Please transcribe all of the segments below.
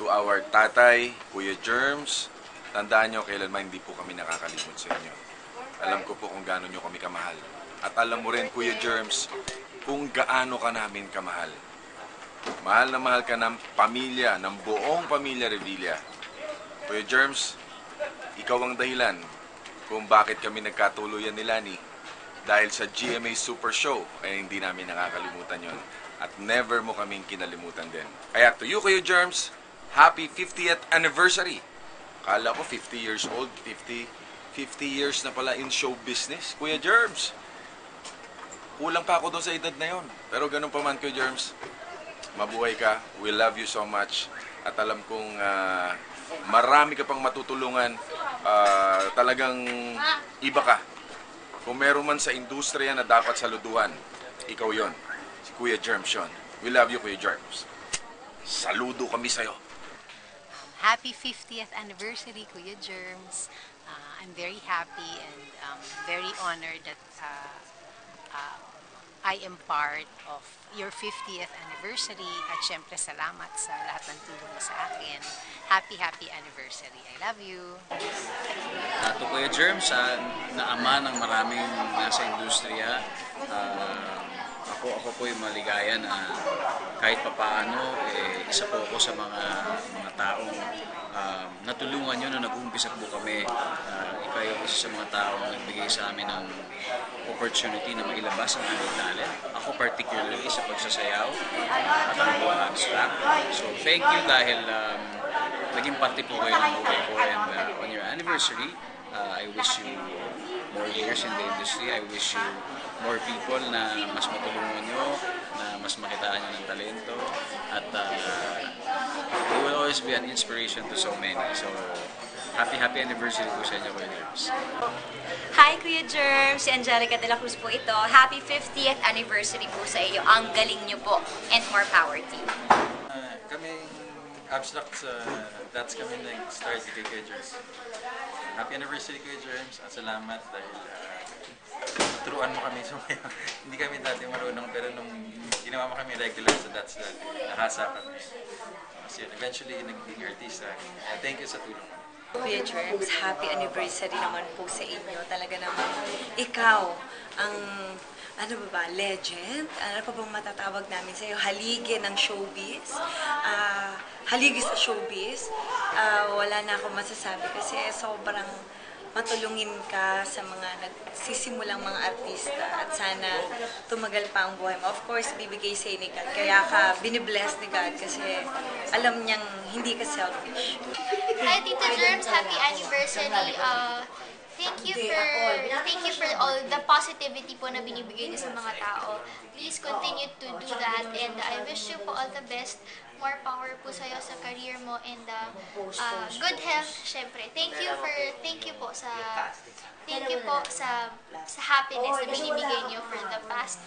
To our tatay, Kuya Germs, tandaan nyo, kailanman hindi po kami nakakalimot sa inyo. Alam ko po kung gaano nyo kami kamahal. At alam mo rin, Kuya Germs, kung gaano ka namin kamahal. Mahal na mahal ka ng pamilya, ng buong pamilya Revilla. Kuya Germs, ikaw ang dahilan kung bakit kami nagkatuluyan ni Lani. Dahil sa GMA Super Show, ay hindi namin nakakalimutan yon At never mo kaming kinalimutan din. Kaya to you, Kuya Germs, happy 50th anniversary! Kala ko 50 years old, 50, 50 years na pala in show business. Kuya Germs, kulang pa ako doon sa edad na yon. Pero ganun pa man, Kuya Germs, mabuhay ka. We love you so much. At alam kong ah, marami ka pang matutulungan. Ah, talagang iba ka. Kung meron man sa industriya na dapat saluduhan, ikaw yon. Si Kuya Germs yun. We love you, Kuya Germs. Saludo kami sa'yo. Happy 50th anniversary, Kuya Germs. Uh, I'm very happy and um, very honored that uh, uh, I am part of your 50th anniversary at syempre salamat sa lahat ng tulong mo sa akin. Happy, happy anniversary. I love you. Ato Kuya Germs, ah, na ama ng maraming nasa industriya. Ah, ako, ako po yung maligaya na kahit papaano, eh, isa po ako sa mga mga taong um, natulungan nyo na nag-uumpisa po kami. Ikaw yung isa sa mga taong nagbigay sa amin ng opportunity na mailabas ang aming talent. Ako particularly sa pagsasayaw at ang buong abstract. So thank you dahil um, naging parte po kayo ng buhay ko and uh, on your anniversary, uh, I wish you more years in the industry. I wish you more people na mas matulungan nyo, na mas makitaan nyo ng talento, at uh, you will always be an inspiration to so many. So, happy, happy anniversary po sa inyo, Kuya Nerves. Hi, Kuya Germ! Si Angelica de la Cruz po ito. Happy 50th anniversary po sa iyo. Ang galing niyo po. And more power to you. Uh, kami abstract sa that's kami nag-start kay Kuya Germs. Happy anniversary Kuya Germs at salamat dahil uh, turuan mo kami sumayaw. Hindi kami dati marunong pero nung ginawa mo kami regular sa that's that, nahasa kami. Kasi eventually naging artista. Uh, thank you sa tulong mo. Kuya Germs, happy anniversary naman po sa inyo. Talaga naman, ikaw, ang, ano ba ba, legend? Ano pa bang matatawag namin sa'yo? Haligi ng showbiz? Ah, haligi sa showbiz? Ah, wala na ako masasabi kasi sobrang matulungin ka sa mga nagsisimulang mga artista at sana tumagal pa ang buhay mo. Of course, bibigay sa'yo ni God. Kaya ka binibless ni God kasi alam niyang hindi ka selfish. Hi, Tito Germs. Happy anniversary. Uh, you for thank you for all the positivity po na binibigay niyo sa mga tao. Please continue to do that and I wish you po all the best. More power po sa'yo sa career mo and uh, uh, good health, syempre. Thank you for thank you po sa thank you po sa sa happiness na binibigay niyo for the past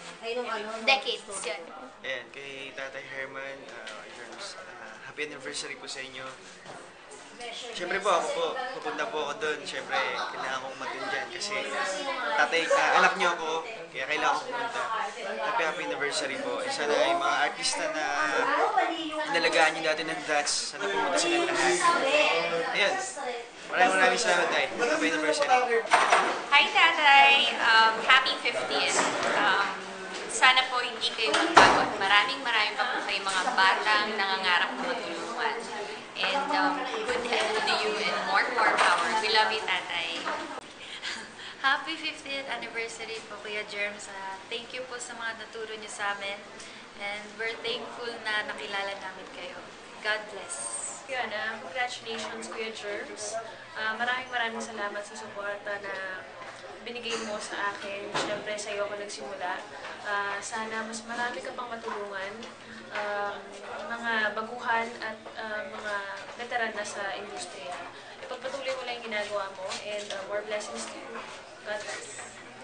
decades. Yun. Ayan, kay Tatay Herman, uh, uh, happy anniversary po sa inyo. Siyempre po, ako po, pupunta po ako doon. Siyempre, kailangan kong matun dyan kasi tatay, ah, anak niyo ako, kaya kailangan kong pumunta. Happy happy anniversary po. Eh, sana yung mga artista na inalagaan niyo dati ng dance, sana pumunta sila lahat. Ayan, maraming maraming salamat tayo. Happy anniversary. Hi, Tatay! Um, happy 50th. Um, sana po hindi kayo magbago at maraming maraming pa po kayong mga batang nangangarap na matulungan. And um, good health to you and more, more power. We love you, Tatay. Happy 50th anniversary po Kuya Germs. Ah, thank you po sa mga naturo niyo sa amin. And we're thankful na nakilala namin kayo. God bless. Yun, ah, congratulations Kuya Germs. Ah, maraming maraming salamat sa suporta na binigay mo sa akin. Siyempre, sa iyo ako nagsimula. Ah, sana mas marami ka pang matulungan. Um, mga baguhan at ah, mga veteran na sa industriya. Ipagpatuloy mo lang yung ginagawa mo and ah, more blessings to you. God bless.